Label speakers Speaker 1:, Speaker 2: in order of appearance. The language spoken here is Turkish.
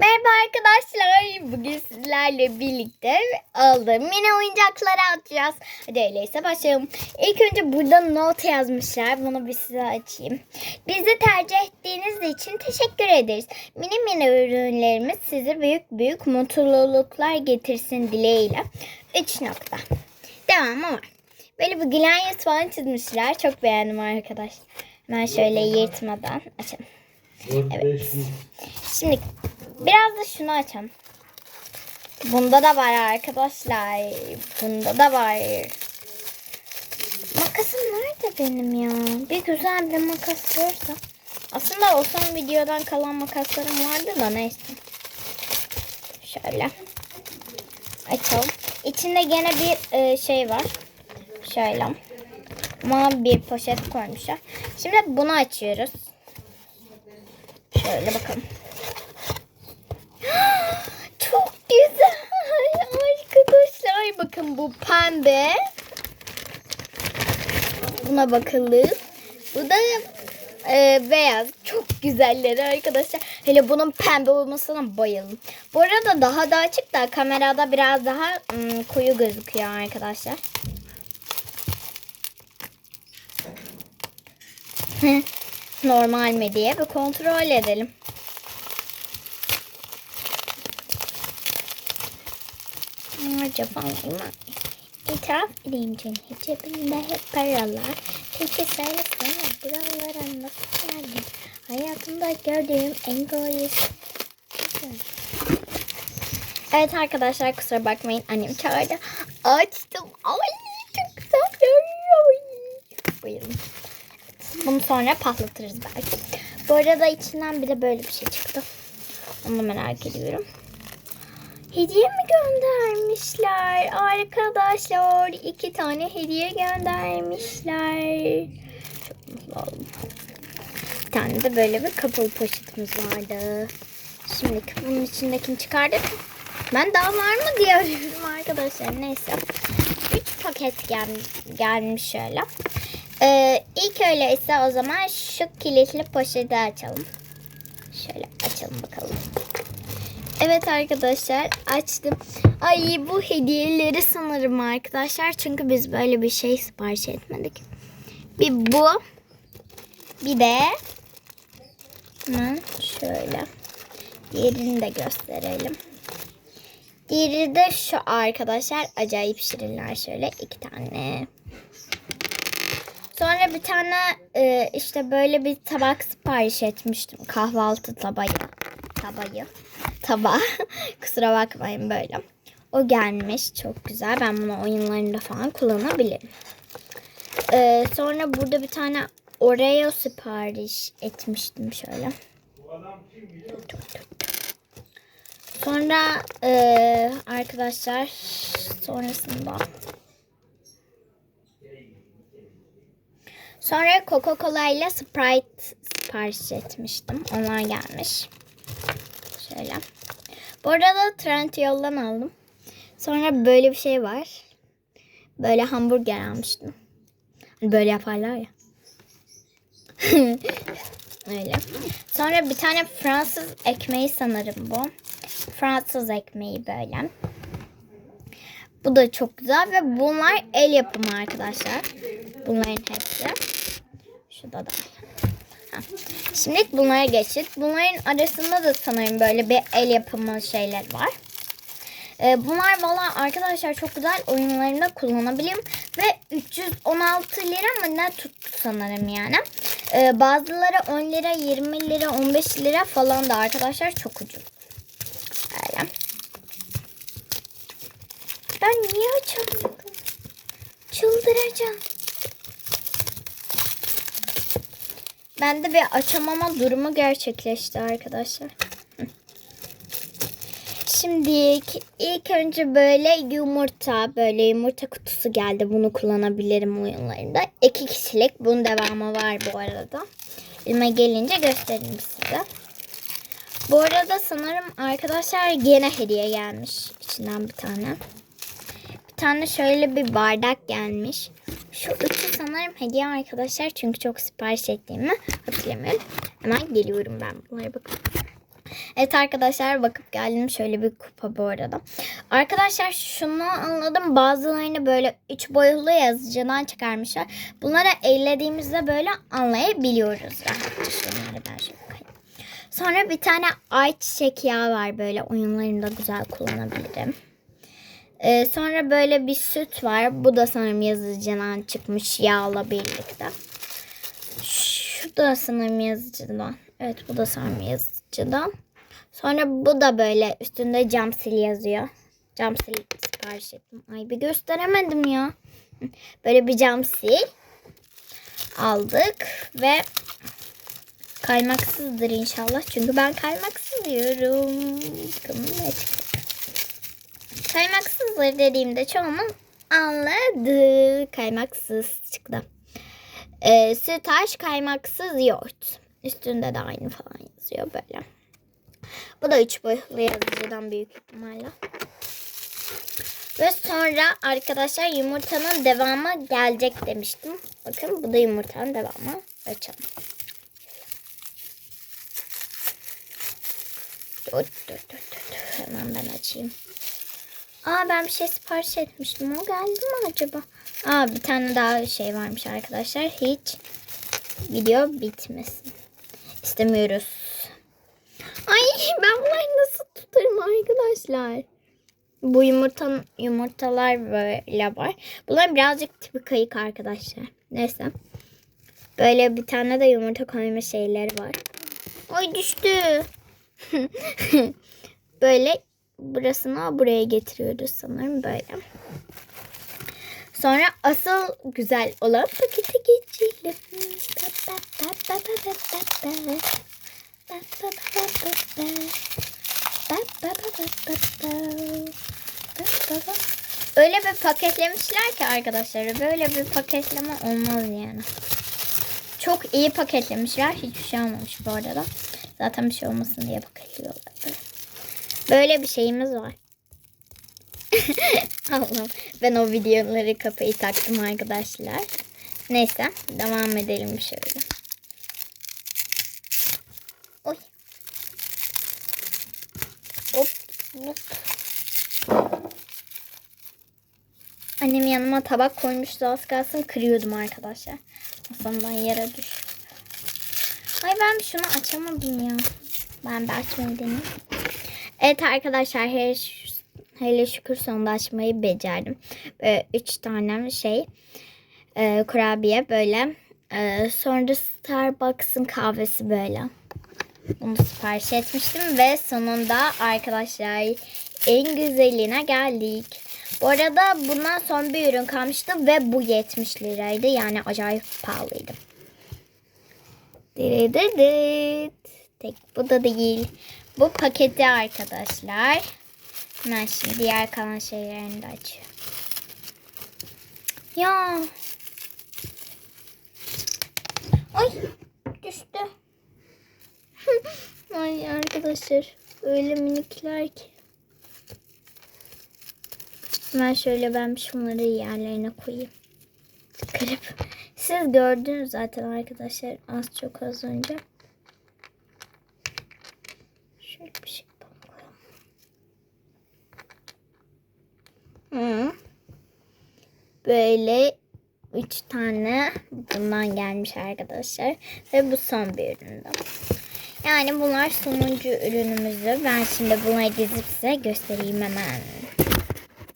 Speaker 1: Merhaba arkadaşlar. Bugün sizlerle birlikte aldığım mini oyuncakları atacağız. Hadi öyleyse başlayalım. İlk önce burada not yazmışlar. Bunu bir size açayım. Bizi tercih ettiğiniz için teşekkür ederiz. Mini mini ürünlerimiz size büyük büyük mutluluklar getirsin dileğiyle. 3 nokta. Devamı var. Böyle bir gülen yüz falan çizmişler. Çok beğendim arkadaşlar. Hemen şöyle yırtmadan açalım.
Speaker 2: 4-5
Speaker 1: Şimdi biraz da şunu açalım. Bunda da var arkadaşlar. Bunda da var. Makasım nerede benim ya? Bir güzel bir makas varsa. Aslında o son videodan kalan makaslarım vardı da neyse. Şöyle. Açalım. İçinde gene bir e, şey var. Şöyle. Mavi bir poşet koymuşlar. Şimdi bunu açıyoruz. Şöyle bakalım. Çok güzel. Arkadaşlar bakın bu pembe. Buna bakalım. Bu da e, beyaz. Çok güzelleri arkadaşlar. Hele bunun pembe olmasına bayıldım. Bu arada daha da açık da kamerada biraz daha ım, koyu gözüküyor arkadaşlar. Normal mi diye bir kontrol edelim. Mı? İtiraf edeyim canım. Cebimde hep paralar. Peki söylesene buralara nasıl geldin? Hayatımda gördüğüm en egoist. Evet arkadaşlar kusura bakmayın. Annem çağırdı. Açtım. Ay çok güzel. Ay. Buyurun. Bunu sonra patlatırız belki. Bu arada içinden bir de böyle bir şey çıktı. Onu merak ediyorum. Hediye mi göndermişler? Arkadaşlar iki tane hediye göndermişler. Çok mutlu oldum. Bir tane de böyle bir kapalı poşetimiz vardı. Şimdi bunun içindekini çıkardık. Ben daha var mı diye arıyorum arkadaşlar. Neyse. 3 paket gel gelmiş şöyle. Ee, ilk öyleyse o zaman şu kilitli poşeti açalım. Şöyle açalım bakalım. Evet arkadaşlar açtım. Ay bu hediyeleri sanırım arkadaşlar. Çünkü biz böyle bir şey sipariş etmedik. Bir bu. Bir de hemen şöyle. Diğerini de gösterelim. Diğeri de şu arkadaşlar. Acayip şirinler şöyle iki tane. Sonra bir tane e, işte böyle bir tabak sipariş etmiştim. Kahvaltı tabağı. Tabağı. Tabağı. Kusura bakmayın böyle. O gelmiş. Çok güzel. Ben bunu oyunlarında falan kullanabilirim. E, sonra burada bir tane Oreo sipariş etmiştim şöyle. Sonra e, arkadaşlar sonrasında Sonra Coca-Cola ile Sprite sipariş etmiştim. Onlar gelmiş. Şöyle. Bu arada Trendyol'dan aldım. Sonra böyle bir şey var. Böyle hamburger almıştım. Hani böyle yaparlar ya. Öyle. Sonra bir tane Fransız ekmeği sanırım bu. Fransız ekmeği böyle. Bu da çok güzel ve bunlar el yapımı arkadaşlar. Bunların hepsi. Şurada da. Ha. Şimdi bunlara geçtik. Bunların arasında da sanırım böyle bir el yapımı şeyler var. Ee, bunlar valla arkadaşlar çok güzel oyunlarında kullanabilirim. Ve 316 lira mı ne tuttu sanırım yani. Ee, bazıları 10 lira, 20 lira, 15 lira falan da arkadaşlar çok ucuz. Öyle. Ben niye açamıyorum? Çıldıracağım. Ben de bir açamama durumu gerçekleşti arkadaşlar. Şimdi ilk önce böyle yumurta, böyle yumurta kutusu geldi. Bunu kullanabilirim oyunlarında. İki kişilik. Bunun devamı var bu arada. Elime gelince göstereyim size. Bu arada sanırım arkadaşlar gene hediye gelmiş. içinden bir tane. Bir tane şöyle bir bardak gelmiş. Şu üçü sanırım hediye arkadaşlar. Çünkü çok sipariş ettiğimi hatırlamıyorum. Hemen geliyorum ben bunlara bakın. Evet arkadaşlar bakıp geldim şöyle bir kupa bu arada. Arkadaşlar şunu anladım. Bazılarını böyle üç boyutlu yazıcıdan çıkarmışlar. Bunları ellediğimizde böyle anlayabiliyoruz. Şunları ben şöyle. Sonra bir tane ayçiçek yağı var böyle oyunlarında güzel kullanabilirim. Ee, sonra böyle bir süt var. Bu da sanırım yazıcıdan çıkmış yağla birlikte. Şu da sanırım yazıcıdan. Evet bu da sanırım yazıcıdan. Sonra bu da böyle üstünde cam sil yazıyor. Cam sil sipariş ettim. Ay bir gösteremedim ya. Böyle bir cam sil aldık ve kaymaksızdır inşallah. Çünkü ben kaymaksız diyorum. Bakalım ne çıkacak. Kaymaksızdır dediğimde çoğunun anladı. Kaymaksız çıktı. Ee, sütaş kaymaksız yoğurt. Üstünde de aynı falan yazıyor böyle. Bu da üç boyutlu yazıcıdan büyük ihtimalle. Ve sonra arkadaşlar yumurtanın devamı gelecek demiştim. Bakın bu da yumurtanın devamı. Açalım. Dur dur dur. dur. Hemen ben açayım. Aa ben bir şey sipariş etmiştim. O geldi mi acaba? Aa bir tane daha şey varmış arkadaşlar. Hiç video bitmesin. İstemiyoruz. Ay ben bunları nasıl tutarım arkadaşlar? Bu yumurtanın yumurtalar böyle var. Bunlar birazcık tipi kayık arkadaşlar. Neyse. Böyle bir tane de yumurta koyma şeyleri var. Ay düştü. böyle burasını buraya getiriyoruz sanırım böyle. Sonra asıl güzel olan pakete geçelim. Öyle bir paketlemişler ki arkadaşlar. Böyle bir paketleme olmaz yani. Çok iyi paketlemişler. Hiçbir şey olmamış bu arada. Zaten bir şey olmasın diye paketliyorlar. Böyle, bir şeyimiz var. Allah'ım ben o videoları kafayı taktım arkadaşlar. Neyse devam edelim şöyle. Oy. Hop, hop. Annem yanıma tabak koymuştu az kalsın kırıyordum arkadaşlar. Masamdan yere düştü. Ay ben şunu açamadım ya. Ben bir açmayı deneyeyim. Evet arkadaşlar hele, hele şükür sonunda açmayı becerdim. Böyle üç tane şey e, kurabiye böyle. E, sonra Starbucks'ın kahvesi böyle. Bunu sipariş etmiştim ve sonunda arkadaşlar en güzeline geldik. Bu arada bundan son bir ürün kalmıştı ve bu 70 liraydı. Yani acayip pahalıydı. Tek bu da değil. Bu paketi arkadaşlar. Hemen şimdi diğer kalan şeylerini de açıyorum. Ya. Ay düştü. Ay arkadaşlar öyle minikler ki. Hemen şöyle ben şunları yerlerine koyayım. Kırıp. Siz gördünüz zaten arkadaşlar az çok az önce. Şöyle bir şey koyalım. Hı. Böyle üç tane bundan gelmiş arkadaşlar. Ve bu son bir üründü. Yani bunlar sonuncu ürünümüzü. Ben şimdi bunları dizip size göstereyim hemen.